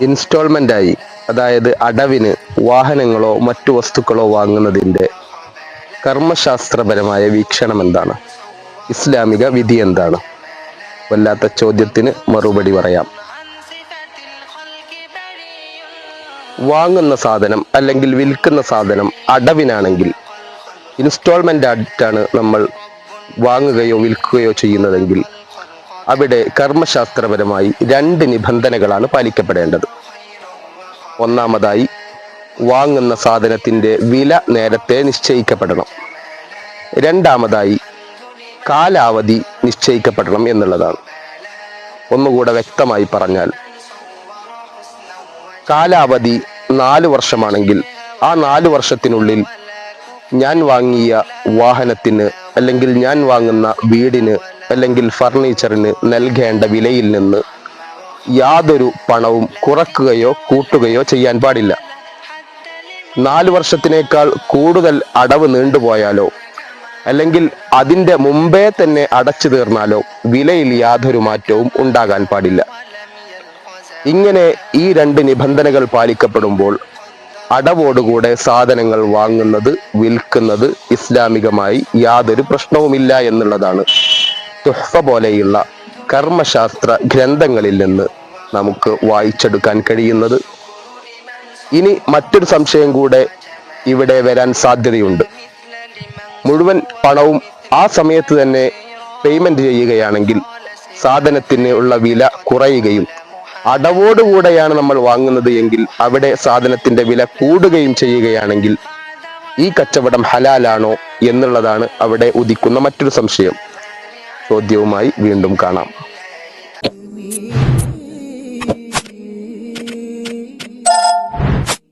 ഇൻസ്റ്റാൾമെന്റായി അതായത് അടവിന് വാഹനങ്ങളോ മറ്റു വസ്തുക്കളോ വാങ്ങുന്നതിന്റെ കർമ്മശാസ്ത്രപരമായ വീക്ഷണം എന്താണ്? ഇസ്ലാമിക വിധി എന്താണ്? വല്ലാത്ത ചോദ്യത്തിന് മറുപടി പറയാം. വാങ്ങുന്ന സാധനം അല്ലെങ്കിൽ വിൽക്കുന്ന സാധനം അടവിനാണെങ്കിൽ ഇൻസ്റ്റാൾമെന്റ് ആയിട്ടാണ് നമ്മൾ വാങ്ങുകയോ വിൽക്കുകയോ ചെയ്യുന്നതെങ്കിൽ അവിടെ കർമ്മശാസ്ത്രപരമായി രണ്ട് നിബന്ധനകളാണ് പാലിക്കപ്പെടേണ്ടത്. ഒന്നാമതായി വാങ്ങുന്ന സാധനത്തിന്റെ വില നേരത്തെ നിശ്ചയിക്കപ്പെടണം. രണ്ടാമതായി കാലാവധി നിശ്ചയിക്കപ്പെടണം എന്നുള്ളതാണ്. ഒന്നുകൂടെ വ്യക്തമായി പറഞ്ഞാൽ കാലാവധി നാല് വർഷമാണെങ്കിൽ ആ നാല് വർഷത്തിനുള്ളിൽ ഞാൻ വാങ്ങിയ വാഹനത്തിന് അല്ലെങ്കിൽ ഞാൻ വാങ്ങുന്ന വീടിന് അല്ലെങ്കിൽ ഫർണിച്ചറിന് നൽകേണ്ട വിലയിൽ നിന്ന് യാതൊരു പണവും കുറക്കുകയോ കൂട്ടുകയോ ചെയ്യാൻ പാടില്ല. നാല് വർഷത്തിനേക്കാൾ കൂടുതൽ അടവ് നീണ്ടുപോയാലോ? അല്ലെങ്കിൽ അതിന്റെ മുമ്പേ തന്നെ അടച്ചു തീർന്നാലോ? വിലയിൽ യാതൊരു മാറ്റവും ഉണ്ടാകാൻ പാടില്ല. ഇങ്ങനെ ഈ രണ്ട് നിബന്ധനകൾ പാലിക്കപ്പെടുമ്പോൾ അടവോടുകൂടെ സാധനങ്ങൾ വാങ്ങുന്നത് വിൽക്കുന്നത് ഇസ്ലാമികമായി യാതൊരു പ്രശ്നവുമില്ല എന്നുള്ളതാണ്. തുഹ്ഫ പോലെയുള്ള കർമ്മശാസ്ത്ര ഗ്രന്ഥങ്ങളിൽ നിന്ന് നമുക്ക് വായിച്ചെടുക്കാൻ കഴിയുന്നത്. ഇനി മറ്റൊരു സംശയം കൂടെ ഇവിടെ വരാൻ സാധ്യതയുണ്ട്. മുഴുവൻ പണവും ആ സമയത്ത് തന്നെ പേയ്മെന്റ് ചെയ്യുകയാണെങ്കിൽ സാധനത്തിന് ഉള്ള വില കുറയുകയും അടവോടുകൂടെയാണ് നമ്മൾ വാങ്ങുന്നത് എങ്കിൽ അവിടെ സാധനത്തിന്റെ വില കൂടുകയും ചെയ്യുകയാണെങ്കിൽ ഈ കച്ചവടം ഹലാലാണോ എന്നുള്ളതാണ് അവിടെ ഉദിക്കുന്ന മറ്റൊരു സംശയം. ചോദ്യവുമായി വീണ്ടും കാണാം.